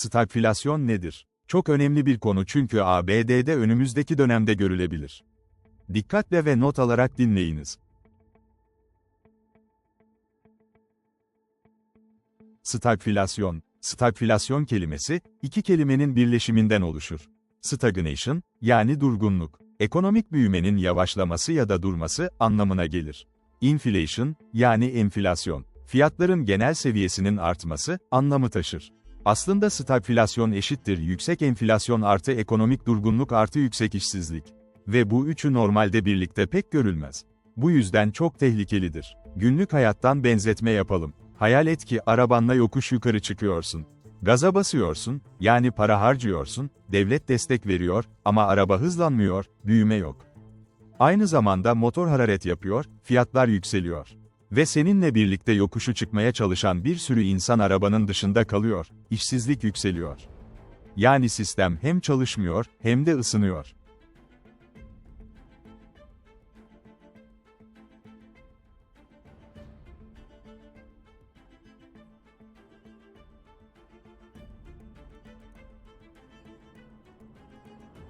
Stagflasyon nedir? Çok önemli bir konu çünkü ABD'de önümüzdeki dönemde görülebilir. Dikkatle ve not alarak dinleyiniz. Stagflasyon, stagflasyon kelimesi, iki kelimenin birleşiminden oluşur. Stagnation, yani durgunluk, ekonomik büyümenin yavaşlaması ya da durması anlamına gelir. Inflation, yani enflasyon, fiyatların genel seviyesinin artması anlamı taşır. Aslında stagflasyon eşittir yüksek enflasyon artı ekonomik durgunluk artı yüksek işsizlik. Ve bu üçü normalde birlikte pek görülmez. Bu yüzden çok tehlikelidir. Günlük hayattan benzetme yapalım. Hayal et ki arabanla yokuş yukarı çıkıyorsun. Gaza basıyorsun, yani para harcıyorsun, devlet destek veriyor ama araba hızlanmıyor, büyüme yok. Aynı zamanda motor hararet yapıyor, fiyatlar yükseliyor. Ve seninle birlikte yokuşu çıkmaya çalışan bir sürü insan arabanın dışında kalıyor, işsizlik yükseliyor. Yani sistem hem çalışmıyor, hem de ısınıyor.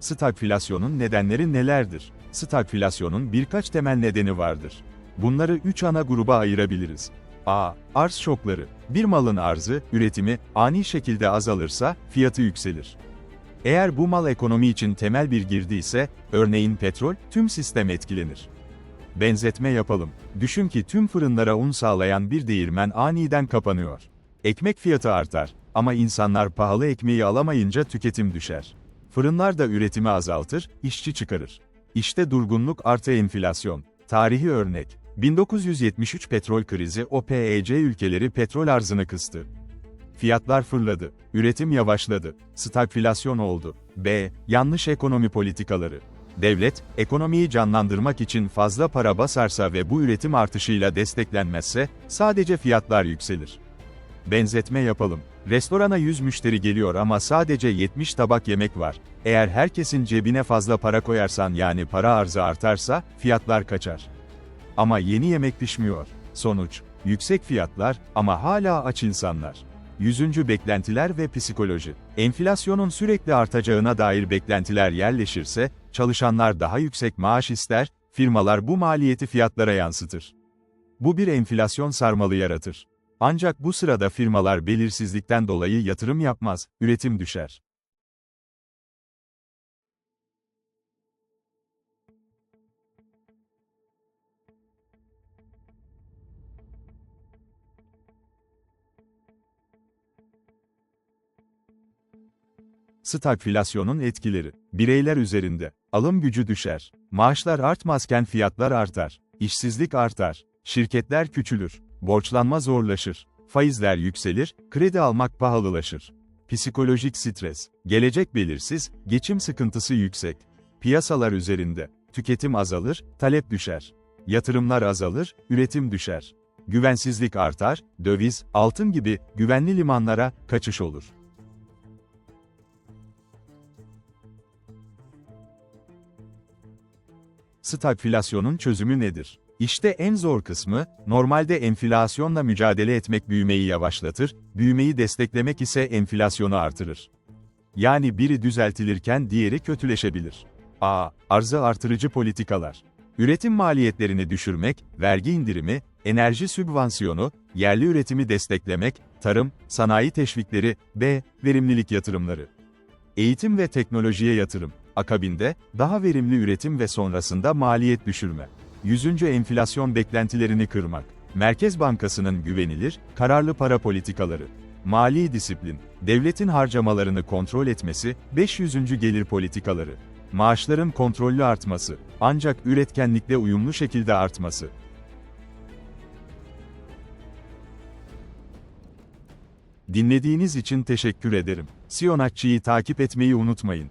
Stagflasyonun nedenleri nelerdir? Stagflasyonun birkaç temel nedeni vardır. Bunları üç ana gruba ayırabiliriz. A. Arz şokları. Bir malın arzı, üretimi, ani şekilde azalırsa, fiyatı yükselir. Eğer bu mal ekonomi için temel bir girdi ise, örneğin petrol, tüm sistem etkilenir. Benzetme yapalım. Düşün ki tüm fırınlara un sağlayan bir değirmen aniden kapanıyor. Ekmek fiyatı artar ama insanlar pahalı ekmeği alamayınca tüketim düşer. Fırınlar da üretimi azaltır, işçi çıkarır. İşte durgunluk artı enflasyon. Tarihi örnek. 1973 petrol krizi OPEC ülkeleri petrol arzını kıstı. Fiyatlar fırladı, üretim yavaşladı, stagflasyon oldu. B. Yanlış ekonomi politikaları. Devlet, ekonomiyi canlandırmak için fazla para basarsa ve bu üretim artışıyla desteklenmezse, sadece fiyatlar yükselir. Benzetme yapalım. Restorana 100 müşteri geliyor ama sadece 70 tabak yemek var. Eğer herkesin cebine fazla para koyarsan yani para arzı artarsa, fiyatlar kaçar. Ama yeni yemek pişmiyor. Sonuç, yüksek fiyatlar ama hala aç insanlar. Yüzüncü beklentiler ve psikoloji. Enflasyonun sürekli artacağına dair beklentiler yerleşirse, çalışanlar daha yüksek maaş ister, firmalar bu maliyeti fiyatlara yansıtır. Bu bir enflasyon sarmalı yaratır. Ancak bu sırada firmalar belirsizlikten dolayı yatırım yapmaz, üretim düşer. Stagflasyonun etkileri. Bireyler üzerinde. Alım gücü düşer. Maaşlar artmazken fiyatlar artar. İşsizlik artar. Şirketler küçülür. Borçlanma zorlaşır. Faizler yükselir, kredi almak pahalılaşır. Psikolojik stres. Gelecek belirsiz, geçim sıkıntısı yüksek. Piyasalar üzerinde. Tüketim azalır, talep düşer. Yatırımlar azalır, üretim düşer. Güvensizlik artar, döviz, altın gibi güvenli limanlara kaçış olur. Stagflasyonun çözümü nedir? İşte en zor kısmı, normalde enflasyonla mücadele etmek büyümeyi yavaşlatır, büyümeyi desteklemek ise enflasyonu artırır. Yani biri düzeltilirken diğeri kötüleşebilir. A. Arzı artırıcı politikalar. Üretim maliyetlerini düşürmek, vergi indirimi, enerji sübvansiyonu, yerli üretimi desteklemek, tarım, sanayi teşvikleri, B. Verimlilik yatırımları. Eğitim ve teknolojiye yatırım. Akabinde, daha verimli üretim ve sonrasında maliyet düşürme. Yüzüncü enflasyon beklentilerini kırmak. Merkez Bankası'nın güvenilir, kararlı para politikaları. Mali disiplin, devletin harcamalarını kontrol etmesi, 500. gelir politikaları. Maaşların kontrollü artması, ancak üretkenlikle uyumlu şekilde artması. Dinlediğiniz için teşekkür ederim. Siyonatçı'yı takip etmeyi unutmayın.